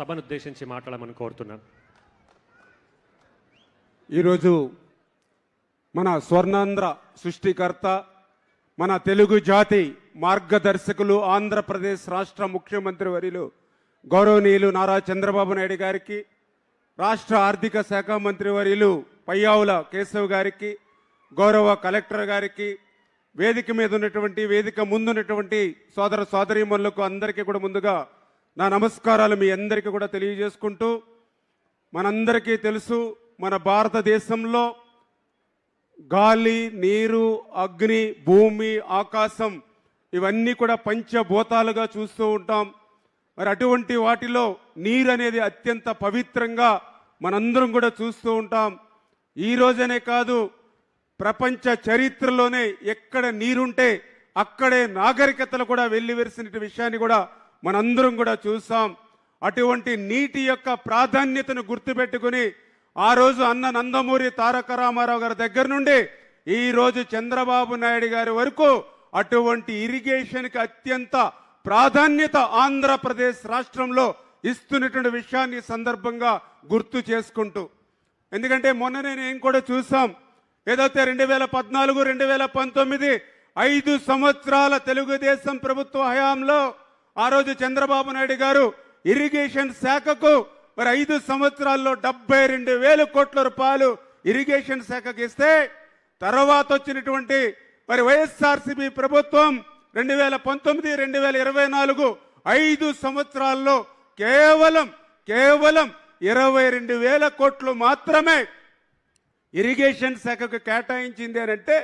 సభను ఉద్దేశించి మాట్లాడమని కోరుతున్నాను. ఈరోజు మన స్వర్ణాంధ్ర సృష్టికర్త మన తెలుగు జాతి మార్గదర్శకులు ఆంధ్రప్రదేశ్ రాష్ట్ర ముఖ్యమంత్రి వర్యులు గౌరవనీయులు నారా చంద్రబాబు నాయుడు గారికి రాష్ట్ర ఆర్థిక శాఖ మంత్రి వర్యులు పయ్యావుల కేశవ్ గారికి గౌరవ కలెక్టర్ గారికి వేదిక మీద ఉన్నటువంటి వేదిక ముందున్నటువంటి సోదర సోదరీమణులకు అందరికీ కూడా ముందుగా నా నమస్కారాలు మీ అందరికీ కూడా తెలియజేసుకుంటూ మనందరికీ తెలుసు మన భారతదేశంలో గాలి నీరు అగ్ని భూమి ఆకాశం ఇవన్నీ కూడా పంచభూతాలుగా చూస్తూ ఉంటాం. మరి అటువంటి వాటిలో నీరు అనేది అత్యంత పవిత్రంగా మనందరం కూడా చూస్తూ ఉంటాం. ఈ రోజనే కాదు ప్రపంచ చరిత్రలోనే ఎక్కడ నీరుంటే అక్కడే నాగరికతలు కూడా వెళ్ళి విరిసిన విషయాన్ని కూడా మనందరం కూడా చూసాం అటువంటి నీటి యొక్క ప్రాధాన్యతను గుర్తుపెట్టుకుని ఆ రోజు అన్న నందమూరి తారక రామారావు గారి దగ్గర నుండి ఈ రోజు చంద్రబాబు నాయుడు గారి వరకు అటువంటి ఇరిగేషన్కి అత్యంత ప్రాధాన్యత ఆంధ్రప్రదేశ్ రాష్ట్రంలో ఇస్తున్నటువంటి విషయాన్ని సందర్భంగా గుర్తు చేసుకుంటూ. ఎందుకంటే మొన్ననే నేను కూడా చూసాం ఏదైతే రెండు వేల పద్నాలుగు రెండు వేల పంతొమ్మిది ఐదు సంవత్సరాల తెలుగుదేశం ప్రభుత్వ హయాంలో ఆ రోజు చంద్రబాబు నాయుడు గారు ఇరిగేషన్ శాఖకు మరి ఐదు సంవత్సరాల్లో డెబ్బై రెండు వేల కోట్ల రూపాయలు ఇరిగేషన్ శాఖకి ఇస్తే తర్వాత వచ్చినటువంటి మరి వైఎస్ఆర్సీపీ ప్రభుత్వం రెండు వేల పంతొమ్మిది రెండు వేల ఇరవై నాలుగు ఐదు సంవత్సరాల్లో కేవలం కేవలం ఇరవై రెండు వేల కోట్లు మాత్రమే ఇరిగేషన్ శాఖకు కేటాయించింది అంటే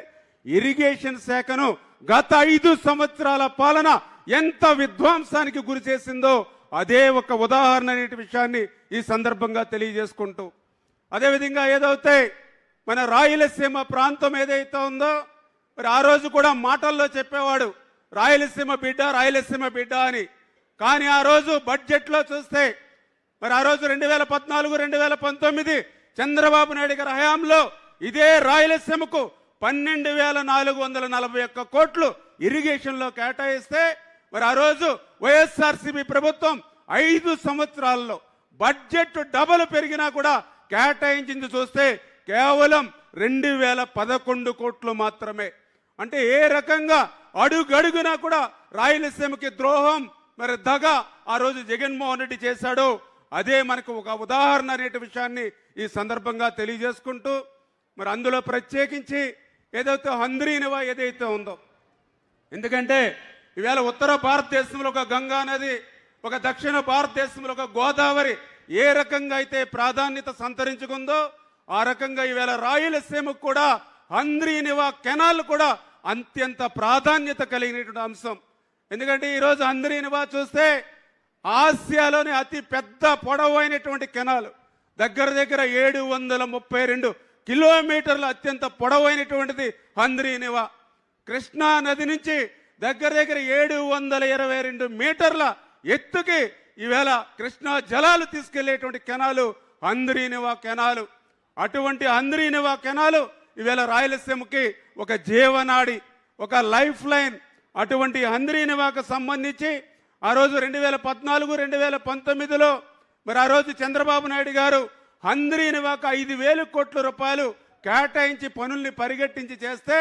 ఇరిగేషన్ శాఖను గత ఐదు సంవత్సరాల పాలన ఎంత విధ్వంసానికి గురి చేసిందో అదే ఒక ఉదాహరణ అనే విషయాన్ని ఈ సందర్భంగా తెలియజేసుకుంటూ. అదేవిధంగా ఏదైతే మన రాయలసీమ ప్రాంతం ఏదైతే ఉందో మరి ఆ రోజు కూడా మాటల్లో చెప్పేవాడు రాయలసీమ బిడ్డ రాయలసీమ బిడ్డ అని. కానీ ఆ రోజు బడ్జెట్లో చూస్తే మరి ఆ రోజు రెండు వేల పద్నాలుగు రెండు వేల పంతొమ్మిది చంద్రబాబు నాయుడు గారి హయాంలో ఇదే రాయలసీమకు పన్నెండు వేల నాలుగు వందల నలభై ఒక్క కోట్లు ఇరిగేషన్లో కేటాయిస్తే మరి ఆ రోజు వైఎస్ఆర్సీపీ ప్రభుత్వం ఐదు సంవత్సరాల్లో బడ్జెట్ డబల్ పెరిగినా కూడా కేటాయించింది చూస్తే కేవలం రెండు వేల పదకొండు కోట్లు మాత్రమే. అంటే ఏ రకంగా అడుగడుగునా కూడా రాయలసీమకి ద్రోహం మరి దగ ఆ రోజు జగన్మోహన్ రెడ్డి చేశాడో అదే మనకు ఒక ఉదాహరణ అనేటి విషయాన్ని ఈ సందర్భంగా తెలియజేసుకుంటూ మరి అందులో ప్రత్యేకించి ఏదైతే హంద్రీనివా ఏదైతే ఉందో ఎందుకంటే ఈవేళ ఉత్తర భారతదేశంలో ఒక గంగా నది ఒక దక్షిణ భారతదేశంలో ఒక గోదావరి ఏ రకంగా అయితే ప్రాధాన్యత సంతరించుకుందో ఆ రకంగా ఈవేళ రాయలసీమకు కూడా హంద్రీనివా కెనాల్ కూడా అత్యంత ప్రాధాన్యత కలిగినటువంటి అంశం. ఎందుకంటే ఈరోజు హంద్రీనివా చూస్తే ఆసియాలోని అతి పెద్ద పొడవైనటువంటి కెనాల్. దగ్గర దగ్గర ఏడు వందల ముప్పై రెండు కిలోమీటర్ల అత్యంత పొడవైనటువంటిది అంద్రీనివా కృష్ణా నది నుంచి దగ్గర దగ్గర ఏడు వందల ఇరవై రెండు మీటర్ల ఎత్తుకి ఈవేళ కృష్ణా జలాలు తీసుకెళ్ళేటువంటి కెనాలు హంద్రీనివా కెనాలు. అటువంటి హంద్రీనివా కెనాలు ఈవేళ రాయలసీమకి ఒక జీవనాడి ఒక లైఫ్ లైన్. అటువంటి హంద్రీనివాకు సంబంధించి ఆ రోజు రెండు వేల పద్నాలుగు రెండు వేల పంతొమ్మిదిలో మరి ఆ రోజు చంద్రబాబు నాయుడు గారు అంద్రీనివాకు ఐదు వేల కోట్ల రూపాయలు కేటాయించి పనుల్ని పరిగెట్టించి చేస్తే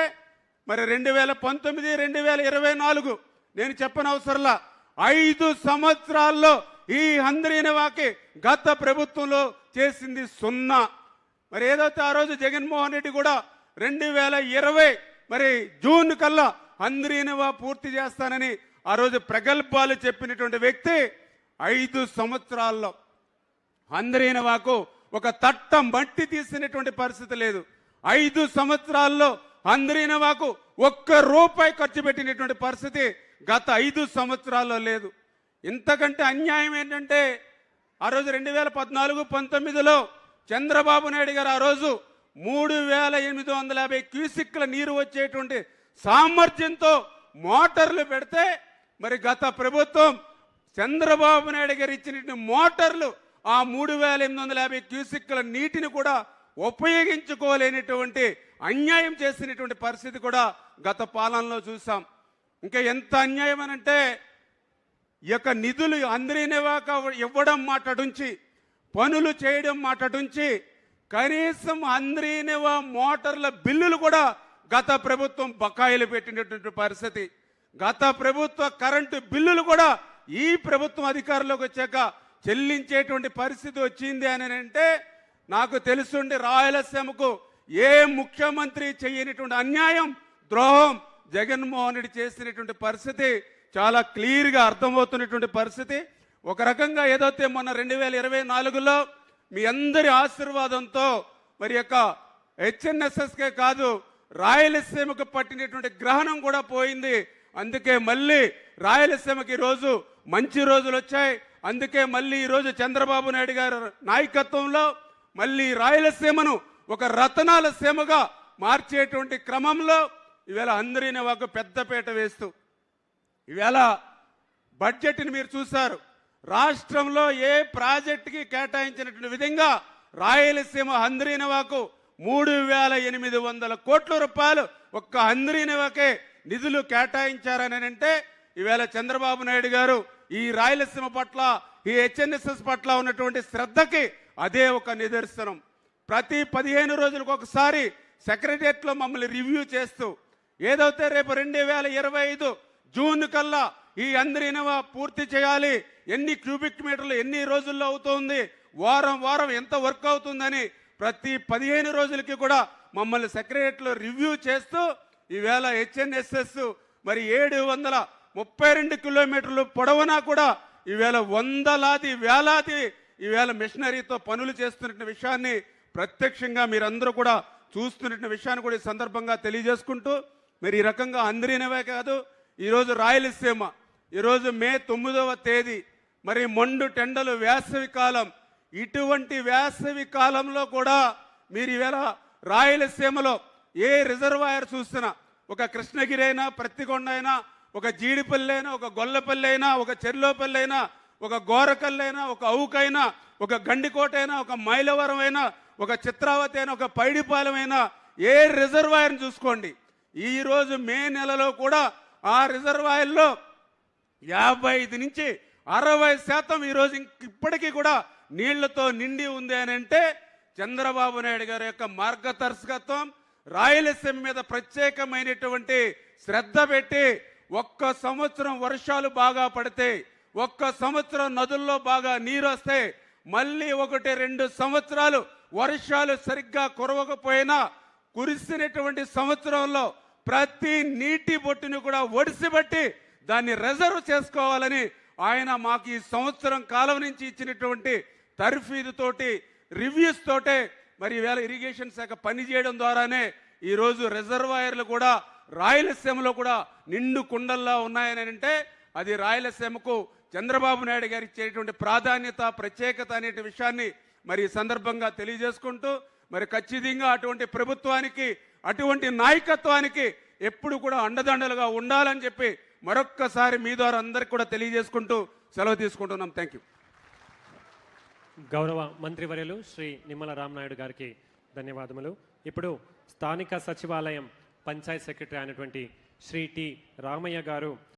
మరి రెండు వేల పంతొమ్మిది రెండు వేల ఇరవై నాలుగు నేను చెప్పనవసరంలా ఐదు సంవత్సరాల్లో ఈ హంద్రీనివాకి గత ప్రభుత్వంలో చేసింది సున్నా. మరి ఏదైతే ఆ రోజు జగన్మోహన్ రెడ్డి కూడా రెండు వేల ఇరవై మరి జూన్ కల్లా హంద్రీనివా పూర్తి చేస్తానని ఆ రోజు ప్రగల్భాలు చెప్పినటువంటి వ్యక్తి ఐదు సంవత్సరాల్లో హంద్రీనవాకు ఒక తట్ట మట్టి తీసినటువంటి పరిస్థితి లేదు. ఐదు సంవత్సరాల్లో హంద్రీనవాకు ఒక్క రూపాయి ఖర్చు పెట్టినటువంటి పరిస్థితి గత ఐదు సంవత్సరాల్లో లేదు. ఇంతకంటే అన్యాయం ఏంటంటే ఆ రోజు రెండు వేల పద్నాలుగు పంతొమ్మిదిలో చంద్రబాబు నాయుడు గారు ఆ రోజు మూడు వేల ఎనిమిది వందల యాభై క్యూసిక్ల నీరు వచ్చేటువంటి సామర్థ్యంతో మోటార్లు పెడితే మరి గత ప్రభుత్వం చంద్రబాబు నాయుడు గారు ఇచ్చినటువంటి మోటార్లు ఆ మూడు వేల ఎనిమిది వందల యాభై క్యూసిక్ల నీటిని కూడా ఉపయోగించుకోలేనటువంటి అన్యాయం చేసినటువంటి పరిస్థితి కూడా గత పాలనలో చూసాం. ఇంకా ఎంత అన్యాయం అని అంటే ఈ యొక్క నిధులు అందరినివాక ఇవ్వడం మాటడుంచి పనులు చేయడం మాటడుంచి కనీసం అందరినివా మోటార్ల బిల్లులు కూడా గత ప్రభుత్వం బకాయిలు పెట్టినటువంటి పరిస్థితి. గత ప్రభుత్వ కరెంటు బిల్లులు కూడా ఈ ప్రభుత్వం అధికారంలోకి వచ్చాక చెల్లించేటువంటి పరిస్థితి వచ్చింది అని అంటే నాకు తెలుసుండి రాయలసీమకు ఏ ముఖ్యమంత్రి చేయనటువంటి అన్యాయం ద్రోహం జగన్మోహన్ రెడ్డి చేసినటువంటి పరిస్థితి చాలా క్లియర్గా అర్థమవుతున్నటువంటి పరిస్థితి. ఒక రకంగా ఏదైతే మొన్న రెండు వేల ఇరవై నాలుగులో మీ అందరి ఆశీర్వాదంతో మరి యొక్క హెచ్ఎన్ఎస్ఎస్కే కాదు రాయలసీమకు పట్టినటువంటి గ్రహణం కూడా పోయింది. అందుకే మళ్ళీ రాయలసీమకి ఈరోజు మంచి రోజులు వచ్చాయి. అందుకే మళ్ళీ ఈరోజు చంద్రబాబు నాయుడు గారు నాయకత్వంలో మళ్ళీ రాయలసీమను ఒక రతనాల సీమగా మార్చేటువంటి క్రమంలో ఈవేళ అందరిని ఒక పెద్దపీట వేస్తూ ఈవేళ బడ్జెట్ని మీరు చూశారు. రాష్ట్రంలో ఏ ప్రాజెక్టుకి కేటాయించినటువంటి విధంగా రాయలసీమ హంద్రీనవాకు మూడు వేల ఎనిమిది వందల కోట్ల రూపాయలు ఒక్క హంద్రీనవాకే నిధులు కేటాయించారని అంటే ఈవేళ చంద్రబాబు నాయుడు గారు ఈ రాయలసీమ పట్ల ఈ హెచ్ఎన్ఎస్ఎస్ పట్ల ఉన్నటువంటి శ్రద్ధకి అదే ఒక నిదర్శనం. ప్రతి పదిహేను రోజులకు ఒకసారి సెక్రటరియట్లో మమ్మల్ని రివ్యూ చేస్తూ ఏదైతే రేపు రెండు వేల ఇరవై ఐదు జూన్ కల్లా ఈ అందరినవ పూర్తి చేయాలి ఎన్ని క్యూబిక్ మీటర్లు ఎన్ని రోజుల్లో అవుతుంది వారం వారం ఎంత వర్క్ అవుతుందని ప్రతి పదిహేను రోజులకి కూడా మమ్మల్ని సెక్రటరియట్లో రివ్యూ చేస్తూ ఈవేళ హెచ్ఎన్ఎస్ఎస్ మరి ఏడు వందల ముప్పై రెండు కిలోమీటర్లు పొడవునా కూడా ఈవేళ వందలాది వేలాది ఈవేళ మిషనరీతో పనులు చేస్తున్న విషయాన్ని ప్రత్యక్షంగా మీరందరూ కూడా చూస్తున్న విషయాన్ని కూడా ఈ సందర్భంగా తెలియజేసుకుంటూ మరి ఈ రకంగా అందరినవే కాదు ఈరోజు రాయలసీమ ఈరోజు మే తొమ్మిదవ తేదీ మరి మొండు టెండలు వేసవి కాలం ఇటువంటి వేసవి కాలంలో కూడా మీరు ఈవేళ రాయలసీమలో ఏ రిజర్వాయర్ చూసినా ఒక కృష్ణగిరి అయినా ప్రత్తికొండ అయినా ఒక జీడిపల్లి అయినా ఒక గొల్లపల్లి అయినా ఒక చెర్లోపల్లి అయినా ఒక గోరకల్లైనా ఒక అవుకైనా ఒక గండికోటైనా ఒక మైలవరం అయినా ఒక చిత్రావతి అయినా ఒక పైడిపాలెమైనా ఏ రిజర్వాయర్ని చూసుకోండి. ఈరోజు మే నెలలో కూడా ఆ రిజర్వాయర్లో యాభై ఐదు నుంచి అరవై శాతం ఈరోజు ఇప్పటికీ కూడా నీళ్ళతో నిండి ఉంది అని అంటే చంద్రబాబు నాయుడు గారి యొక్క మార్గదర్శకత్వం రాయలసీమ మీద ప్రత్యేకమైనటువంటి శ్రద్ధ పెట్టి ఒక్క సంవత్సరం వర్షాలు బాగా పడితే ఒక్క సంవత్సరం నదుల్లో బాగా నీరు వస్తే మళ్ళీ ఒకటి రెండు సంవత్సరాలు వర్షాలు సరిగ్గా కురవకపోయినా కురిసినటువంటి సంవత్సరంలో ప్రతి నీటి బొట్టుని కూడా ఒడిసిబట్టి దాన్ని రిజర్వ్ చేసుకోవాలని ఆయన మాకు ఈ సంవత్సరం కాలం నుంచి ఇచ్చినటువంటి తర్ఫీదు తోటి రివ్యూస్ తోటే మరి ఈవేళ ఇరిగేషన్ శాఖ పనిచేయడం ద్వారానే ఈరోజు రిజర్వాయర్లు కూడా రాయలసీమలో కూడా నిండు కుండల్లో ఉన్నాయని అంటే అది రాయలసీమకు చంద్రబాబు నాయుడు గారు ఇచ్చేటువంటి ప్రాధాన్యత ప్రత్యేకత అనే విషయాన్ని మరి సందర్భంగా తెలియజేసుకుంటూ మరి ఖచ్చితంగా అటువంటి ప్రభుత్వానికి అటువంటి నాయకత్వానికి ఎప్పుడు కూడా అండదండలుగా ఉండాలని చెప్పి మరొక్కసారి మీ ద్వారా అందరికి కూడా తెలియజేసుకుంటూ సెలవు తీసుకుంటున్నాం. థ్యాంక్ యూ గౌరవ మంత్రివర్యులు శ్రీ నిమ్మల రామనాయుడు గారికి ధన్యవాదములు. ఇప్పుడు స్థానిక సచివాలయం పంచాయత్ సెక్రటరీ అయినటువంటి శ్రీ టి రామయ్య గారు